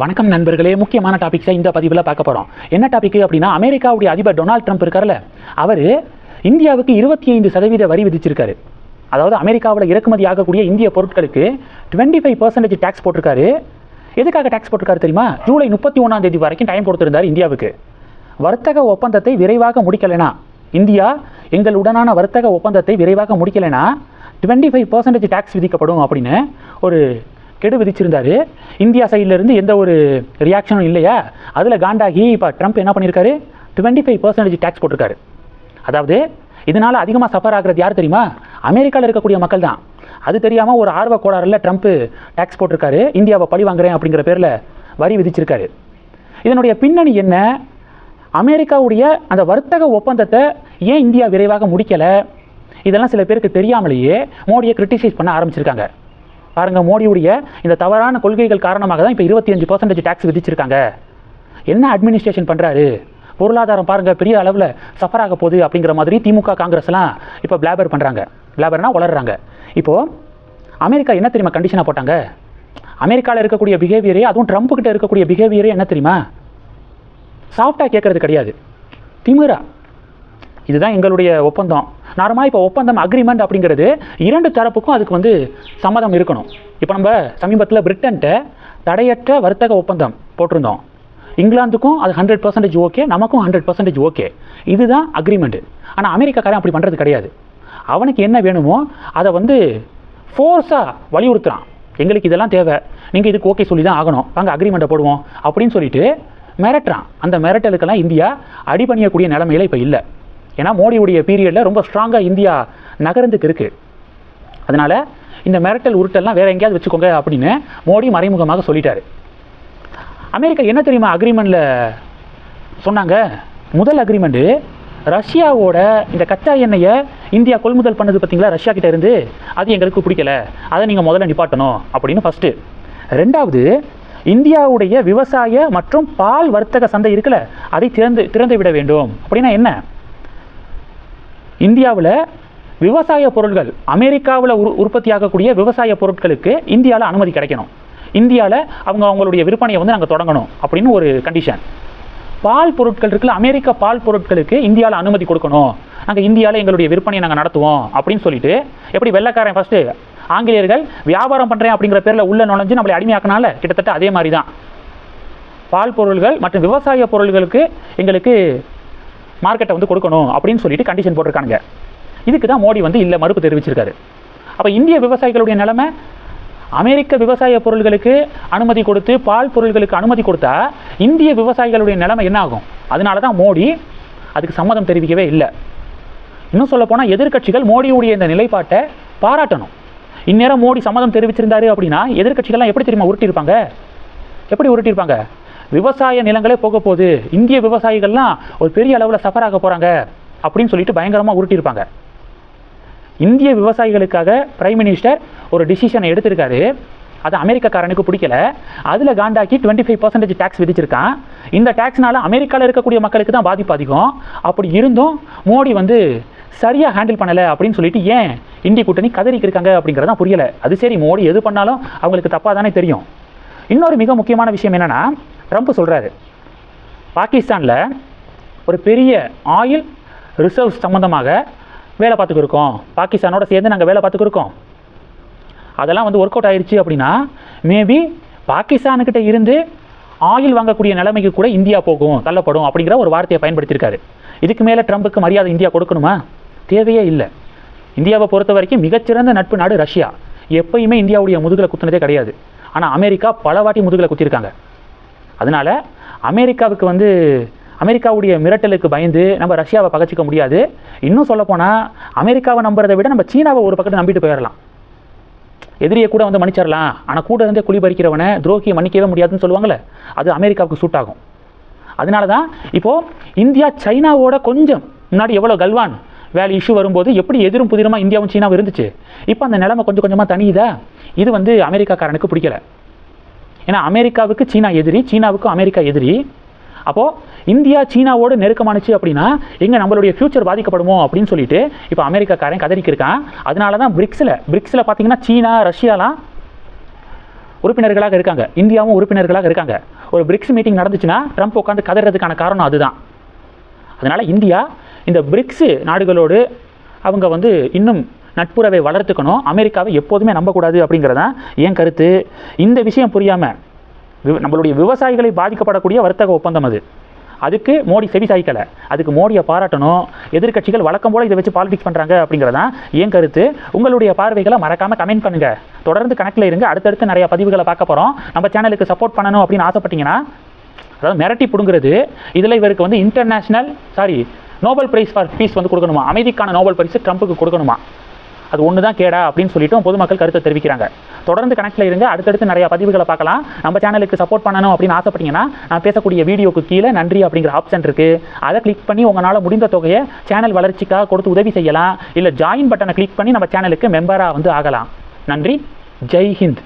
வணக்கம் நண்பர்களே முக்கியமான டாபிக்ஸை இந்த பதிவில் பார்க்க போகிறோம் என்ன டாபிக் அப்படின்னா அமெரிக்காவுடைய அதிபர் டொனால்ட் ட்ரம்ப் இருக்கார்ல அவர் இந்தியாவுக்கு இருபத்தி ஐந்து சதவீத வரி விதிச்சிருக்காரு. அதாவது அமெரிக்காவில் இறக்குமதி ஆகக்கூடிய இந்திய பொருட்களுக்கு டுவெண்ட்டி ஃபைவ் பர்சன்டேஜ் டேக்ஸ் போட்டிருக்காரு. எதுக்காக டேக்ஸ் போட்டிருக்காரு தெரியுமா? ஜூலை முப்பத்தி ஒன்றாம் தேதி வரைக்கும் டைம் கொடுத்துருந்தார் இந்தியாவுக்கு. வர்த்தக ஒப்பந்தத்தை விரைவாக முடிக்கலைனா இந்தியா எங்களுடனான வர்த்தக ஒப்பந்தத்தை விரைவாக முடிக்கலைனா டுவெண்ட்டி ஃபைவ் பர்சன்டேஜ் டேக்ஸ் விதிக்கப்படும் அப்படின்னு ஒரு கெடு விதிச்சிருந்தாரு. இந்தியா சைட்லேருந்து எந்த ஒரு ரியாக்ஷனும் இல்லையா? அதில் காண்டாகி இப்போ ட்ரம்ப் என்ன பண்ணியிருக்காரு டுவெண்ட்டி ஃபைவ் பர்சன்டேஜ் டேக்ஸ் போட்டிருக்காரு. அதாவது இதனால் அதிகமாக சஃபர் ஆகுறது யார் தெரியுமா? அமெரிக்காவில் இருக்கக்கூடிய மக்கள் தான் அது தெரியாமல் ஒரு ஆர்வ கோளாறுல ட்ரம்ப்பு டேக்ஸ் போட்டிருக்காரு. இந்தியாவை பழி வாங்குறேன் அப்படிங்கிற பேரில் வரி விதிச்சிருக்காரு. இதனுடைய பின்னணி என்ன? அமெரிக்காவுடைய அந்த வர்த்தக ஒப்பந்தத்தை ஏன் இந்தியா விரைவாக முடிக்கலை? இதெல்லாம் சில பேருக்கு தெரியாமலேயே மோடியை கிரிட்டிசைஸ் பண்ண ஆரம்பிச்சிருக்காங்க. பாருங்க மோடியுடைய இந்த தவறான கொள்கைகள் காரணமாக தான் இப்போ இருபத்தி அஞ்சு பர்சன்டேஜ் டேக்ஸ் விதிச்சிருக்காங்க. என்ன அட்மினிஸ்ட்ரேஷன் பண்ணுறாரு பொருளாதாரம் பாருங்க பெரிய அளவில் சஃபர் ஆக போகுது அப்படிங்கிற மாதிரி திமுக காங்கிரஸ்லாம் இப்போ பிளாபர் பண்ணுறாங்க பிளாபர்னா வளர்கிறாங்க இப்போது அமெரிக்கா என்ன தெரியுமா கண்டிஷனாக போட்டாங்க? அமெரிக்காவில் இருக்கக்கூடிய பிஹேவியரே அதுவும் ட்ரம்ப் கிட்ட இருக்கக்கூடிய பிஹேவியரே என்ன தெரியுமா? சாஃப்டாக கேட்குறது கிடையாது. திமிரா. இதுதான் எங்களுடைய ஒப்பந்தம். நார்மலாக இப்போ ஒப்பந்தம் அக்ரிமெண்ட் அப்படிங்கிறது இரண்டு தரப்புக்கும் அதுக்கு வந்து சம்மதம் இருக்கணும். இப்போ நம்ம சமீபத்தில் பிரிட்டன்ட்ட தடையற்ற வர்த்தக ஒப்பந்தம் போட்டிருந்தோம். இங்கிலாந்துக்கும் அது ஹண்ட்ரட் பர்சன்டேஜ் ஓகே நமக்கும் ஹண்ட்ரட் பர்சன்டேஜ் ஓகே இதுதான் அக்ரிமெண்ட்டு ஆனால் அமெரிக்காக்காரன் அப்படி பண்ணுறது கிடையாது. அவனுக்கு என்ன வேணுமோ அதை வந்து ஃபோர்ஸாக வலியுறுத்துகிறான் எங்களுக்கு இதெல்லாம் தேவை. நீங்கள் இதுக்கு ஓகே சொல்லி தான் ஆகணும். வாங்க அக்ரிமெண்ட்டை போடுவோம் அப்படின்னு சொல்லிட்டு மிரட்டுறான். அந்த மிரட்டலுக்கெல்லாம் இந்தியா அடிபணியக்கூடிய நிலமையில இப்போ இல்லை. ஏன்னா மோடியுடைய பீரியடில் ரொம்ப ஸ்ட்ராங்காக இந்தியா நகர்ந்துக்கு இருக்குது அதனால் இந்த மிரட்டல் உருட்டெல்லாம் வேறு எங்கேயாவது வச்சுக்கோங்க அப்படின்னு மோடி மறைமுகமாக சொல்லிட்டார். அமெரிக்கா என்ன தெரியுமா அக்ரிமெண்ட்டில் சொன்னாங்க? முதல் அக்ரிமெண்ட்டு ரஷ்யாவோட இந்த கச்சா எண்ணெயை இந்தியா கொள்முதல் பண்ணது பார்த்தீங்களா? ரஷ்யா கிட்ட இருந்து? அது எங்களுக்கு பிடிக்கல. அதை நீங்கள் முதல்ல நிப்பாட்டணும் அப்படின்னு ஃபஸ்ட்டு ரெண்டாவது இந்தியாவுடைய விவசாய மற்றும் பால் வர்த்தக சந்தை இருக்குல்ல அதை திறந்து திறந்து விட வேண்டும். அப்படின்னா என்ன? இந்தியாவில் விவசாய பொருட்கள் அமெரிக்காவில் உரு உற்பத்தியாகக்கூடிய விவசாய பொருட்களுக்கு இந்தியாவில் அனுமதி கிடைக்கணும். இந்தியாவில் அவங்க அவங்களுடைய விற்பனையை வந்து நாங்கள் தொடங்கணும் அப்படின்னு ஒரு கண்டிஷன் பால் பொருட்கள் இருக்குல்ல அமெரிக்க பால் பொருட்களுக்கு இந்தியாவில் அனுமதி கொடுக்கணும். நாங்கள் இந்தியாவில் எங்களுடைய விற்பனையை நாங்கள் நடத்துவோம் அப்படின்னு சொல்லிட்டு எப்படி வெள்ளைக்காரன் ஃபஸ்ட்டு ஆங்கிலேயர்கள் வியாபாரம் பண்ணுறேன் அப்படிங்கிற பேரில் உள்ள நுழைஞ்சு நம்மளை அடிமையாக்கினால கிட்டத்தட்ட அதே மாதிரி தான் பால் பொருள்கள் மற்றும் விவசாய பொருள்களுக்கு எங்களுக்கு மார்க்கெட்டை வந்து கொடுக்கணும் அப்படின்னு சொல்லிட்டு கண்டிஷன் போட்டிருக்காங்க இதுக்கு தான் மோடி வந்து இல்லை மறுப்பு தெரிவிச்சிருக்காரு. அப்போ இந்திய விவசாயிகளுடைய நிலைமை அமெரிக்க விவசாய பொருள்களுக்கு அனுமதி கொடுத்து பால் பொருள்களுக்கு அனுமதி கொடுத்தா இந்திய விவசாயிகளுடைய நிலைமை என்ன ஆகும்? அதனால தான் மோடி அதுக்கு சம்மதம் தெரிவிக்கவே இல்லை. இன்னும் சொல்லப்போனால் எதிர்கட்சிகள் எதிர்க்கட்சிகள் மோடியுடைய இந்த நிலைப்பாட்டை பாராட்டணும். இந்நேரம் மோடி சம்மதம் தெரிவிச்சிருந்தாரு அப்படின்னா எதிர்க்கட்சிகள்லாம் எப்படி தெரியுமா உருட்டியிருப்பாங்க? எப்படி உருட்டியிருப்பாங்க? விவசாய நிலங்களே போக போகுது. இந்திய விவசாயிகள்லாம் ஒரு பெரிய அளவில் சஃபர் ஆக போகிறாங்க அப்படின்னு சொல்லிட்டு பயங்கரமாக உருட்டியிருப்பாங்க இந்திய விவசாயிகளுக்காக பிரைம் மினிஸ்டர் ஒரு டிசிஷனை எடுத்திருக்காரு. அது அமெரிக்காக்காரனுக்கு பிடிக்கல. அதில் காண்டாக்கி டுவெண்ட்டி ஃபைவ் பர்சன்டேஜ் டேக்ஸ் விதிச்சிருக்கான். இந்த டேக்ஸ்னால அமெரிக்காவில் இருக்கக்கூடிய மக்களுக்கு தான் பாதிப்பு அதிகம். அப்படி இருந்தும் மோடி வந்து சரியாக ஹேண்டில் பண்ணலை அப்படின்னு சொல்லிட்டு ஏன் இந்திய கூட்டணி கதறிக்கு இருக்காங்க அப்படிங்கிறதான் புரியலை. அது சரி மோடி எது பண்ணாலும் அவங்களுக்கு தப்பாக தானே தெரியும். இன்னொரு மிக முக்கியமான விஷயம் என்னென்னா ட்ரம்ப் சொல்கிறாரு பாகிஸ்தானில் ஒரு பெரிய ஆயில் ரிசர்வ்ஸ் சம்மந்தமாக வேலை பார்த்துக்கிருக்கோம் பாகிஸ்தானோட சேர்ந்து நாங்கள் வேலை பார்த்துக்கிருக்கோம் அதெல்லாம் வந்து ஒர்க் அவுட் ஆயிடுச்சு அப்படின்னா மேபி பாகிஸ்தானுக்கிட்ட இருந்து ஆயில் வாங்கக்கூடிய நிலைமைக்கு கூட இந்தியா போகும் தள்ளப்படும் அப்படிங்கிற ஒரு வார்த்தையை பயன்படுத்தியிருக்காரு. இதுக்கு மேலே ட்ரம்புக்கு மரியாதை இந்தியா கொடுக்கணுமா? தேவையே இல்லை. இந்தியாவை பொறுத்த வரைக்கும் மிகச்சிறந்த நட்பு நாடு ரஷ்யா. எப்பயுமே இந்தியாவுடைய முதுகில் குத்துனதே கிடையாது. ஆனால் அமெரிக்கா பல வாட்டி முதுகில் குத்திருக்காங்க அதனால அமெரிக்காவுக்கு வந்து அமெரிக்காவுடைய மிரட்டலுக்கு பயந்து நம்ம ரஷ்யாவை பகச்சிக்க முடியாது. இன்னும் சொல்லப்போனால் அமெரிக்காவை நம்புறதை விட நம்ம சீனாவை ஒரு பக்கத்தை நம்பிட்டு போயிடலாம் எதிரியை கூட வந்து மன்னிச்சிடலாம் ஆனால் கூட இருந்தே குழி பறிக்கிறவனை துரோகியை மன்னிக்கவே முடியாதுன்னு சொல்லுவாங்கள்ல அது அமெரிக்காவுக்கு சூட் ஆகும். அதனால தான் இப்போது இந்தியா சைனாவோட கொஞ்சம் முன்னாடி எவ்வளோ கல்வான் வேலை இஷ்யூ வரும்போது எப்படி எதிரும் புதிரமாக இந்தியாவும் சீனாவும் இருந்துச்சு? இப்போ அந்த நிலைமை கொஞ்சம் கொஞ்சமாக தனியுதா இது வந்து அமெரிக்காக்காரனுக்கு பிடிக்கல. ஏன்னா அமெரிக்காவுக்கு சீனா எதிரி சீனாவுக்கு அமெரிக்கா எதிரி. அப்போது இந்தியா சீனாவோடு நெருக்கமானுச்சு அப்படின்னா எங்கே நம்மளுடைய ஃப்யூச்சர் பாதிக்கப்படுமோ அப்படின்னு சொல்லிட்டு இப்போ அமெரிக்காக்காரன் கதறிக்கு இருக்கான் அதனால தான் பிரிக்ஸில் பிரிக்ஸில் பார்த்தீங்கன்னா சீனா ரஷ்யாலாம் உறுப்பினர்களாக இருக்காங்க. இந்தியாவும் உறுப்பினர்களாக இருக்காங்க. ஒரு பிரிக்ஸ் மீட்டிங் நடந்துச்சுன்னா ட்ரம்ப் உட்காந்து கதறதுக்கான காரணம் அதுதான். அதனால் இந்தியா இந்த பிரிக்ஸு நாடுகளோடு அவங்க வந்து இன்னும் நட்புறவை வளர்த்துக்கணும். அமெரிக்காவை எப்போதுமே நம்பக்கூடாது அப்படிங்கிறதான் என் கருத்து. இந்த விஷயம் புரியாமல் நம்மளுடைய விவசாயிகளை பாதிக்கப்படக்கூடிய வர்த்தக ஒப்பந்தம் அது. அதுக்கு மோடி செவி சாய்க்கலை. அதுக்கு மோடியை பாராட்டணும். எதிர்க்கட்சிகள் வழக்கம் போல் இதை வச்சு பாலிடிக்ஸ் பண்ணுறாங்க அப்படிங்கிறதான் என் கருத்து. உங்களுடைய பார்வைகளை மறக்காமல் கமெண்ட் பண்ணுங்கள் தொடர்ந்து கணக்கில் இருங்க. அடுத்தடுத்து நிறையா பதிவுகளை பார்க்க போகிறோம் நம்ம சேனலுக்கு சப்போர்ட் பண்ணணும் அப்படின்னு ஆசைப்பட்டீங்கன்னா அதாவது மிரட்டி பிடுங்கிறது இதில் இவருக்கு வந்து international sorry Nobel prize for peace வந்து கொடுக்கணுமா? அமைதிக்கான நோபல் பரிசு ட்ரம்ப்புக்கு கொடுக்கணுமா? அது ஒன்று தான் கேடா அப்படின்னு சொல்லிட்டு பொதுமக்கள் கருத்தை தெரிவிக்கிறாங்க. தொடர்ந்து கனெக்டில் இருங்க. அடுத்தடுத்து நிறைய பதிவுகளை பார்க்கலாம். நம்ம சேனலுக்கு சப்போர்ட் பண்ணணும் அப்படின்னு ஆசைப்பட்டீங்கன்னா நான் பேசக்கூடிய வீடியோக்கு கீழே நன்றி அப்படிங்கிற ஆப்ஷன் இருக்குது அதை கிளிக் பண்ணி உங்களால் முடிந்த தொகையை சேனல் வளர்ச்சிக்காக கொடுத்து உதவி செய்யலாம். இல்லை ஜாயின் பட்டனை கிளிக் பண்ணி நம்ம சேனலுக்கு மெம்பராக வந்து ஆகலாம். நன்றி. ஜெய் ஹிந்த்.